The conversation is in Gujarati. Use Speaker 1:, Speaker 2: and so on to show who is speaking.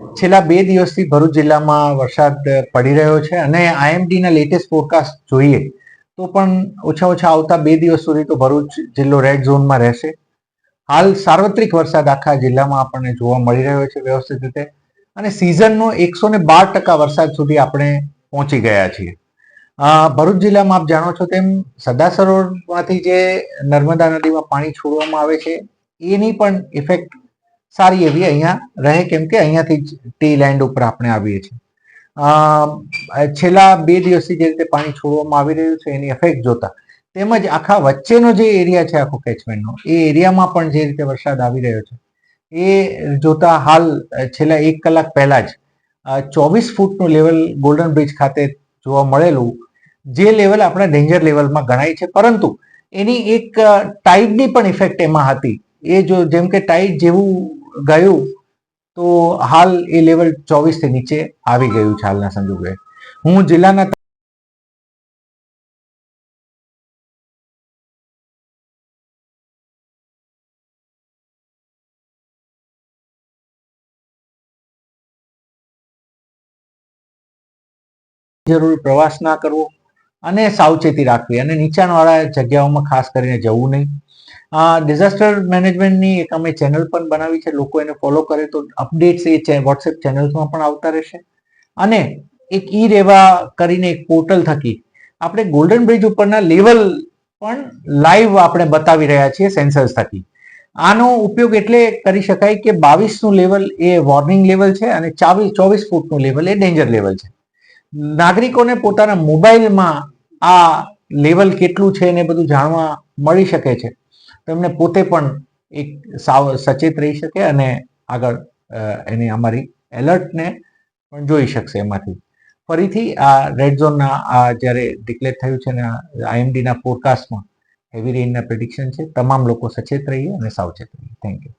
Speaker 1: છેલ્લા બે દિવસથી ભરૂચ જિલ્લામાં વરસાદ પડી રહ્યો છે અને આઈએમડીના લેટેસ્ટ ફોરકાસ્ટ જોઈએ તો પણ ઓછા ઓછા આવતા બે દિવસ સુધી તો ભરૂચ જિલ્લો રેડ ઝોનમાં રહેશે. હાલ સાર્વત્રિક વરસાદ આખા જિલ્લામાં આપણને જોવા મળી રહ્યો છે વ્યવસ્થિત રીતે અને સિઝનનો એકસો ને બાર ટકા વરસાદ સુધી આપણે પહોંચી ગયા છીએ. ભરૂચ જિલ્લામાં આપ જાણો છો તેમ સરદાર સરોવરમાંથી જે નર્મદા નદીમાં પાણી છોડવામાં આવે છે, એની પણ ઇફેક્ટ સારી એવી અહીંયા રહે, કેમ કે અહીંયાથી જ ટી લેન્ડ ઉપર આપણે આવીએ છીએ. છેલ્લા બે દિવસથી જે રીતે પાણી છોડવામાં આવી રહ્યું છે, એની ઇફેક્ટ જોતા. તેમજ આખા વચ્ચેનો જે એરિયા છે, આખો કેચમેન્ટનો એ એરિયામાં પણ જે રીતે વરસાદ આવી રહ્યો છે, એ જોતા હાલ છેલ્લા એક કલાક પહેલા જ ચોવીસ ફૂટનું લેવલ ગોલ્ડન બ્રિજ ખાતે જોવા મળેલું, જે લેવલ આપણા ડેન્જર લેવલમાં ગણાય છે. પરંતુ એની એક ટાઈડની પણ ઇફેક્ટ એમાં હતી. એ જો જેમ કે ટાઈડ જેવું ગયું, તો હાલ એ લેવલ ચોવીસથી નીચે આવી ગયું છે હાલના સંજોગે હું જિલ્લાના જરૂરી પ્રવાસ ના કરવો અને સાવચેતી રાખવી. અને નીચાણવાળા જગ્યાઓમાં ખાસ કરીને જવું નહીં. ડિઝાસ્ટર મેનેજમેન્ટની એક અમે ચેનલ પણ બનાવી છે, લોકો એને ફોલો કરે તો અપડેટ્સ એ વોટ્સએપ ચેનલ્સમાં પણ આવતા રહેશે. અને એક ઈ રેવા કરીને એક પોર્ટલ થકી આપણે ગોલ્ડન બ્રિજ ઉપરના લેવલ પણ લાઈવ આપણે બતાવી રહ્યા છીએ સેન્સર્સ થકી. આનો ઉપયોગ એટલે કરી શકાય કે બાવીસનું લેવલ એ વોર્નિંગ લેવલ છે અને ચાવીસ ચોવીસ ફૂટનું લેવલ એ ડેન્જર લેવલ છે. નાગરિકોને પોતાના મોબાઈલમાં આ લેવલ કેટલું છે ને બધું જાણવા મળી શકે છે. તો એમને પોતે પણ એક સાવ સચેત રહી શકે અને આગળ એની અમારી એલર્ટને પણ જોઈ શકશે એમાંથી. ફરીથી આ રેડ ઝોનના આ જ્યારે ડિક્લેર થયું છે ને આઈએમડીના ફોરકાસ્ટમાં હેવી રેઇનના પ્રિડિક્શન છે, તમામ લોકો સચેત રહીએ અને સાવચેત રહીએ. Thank you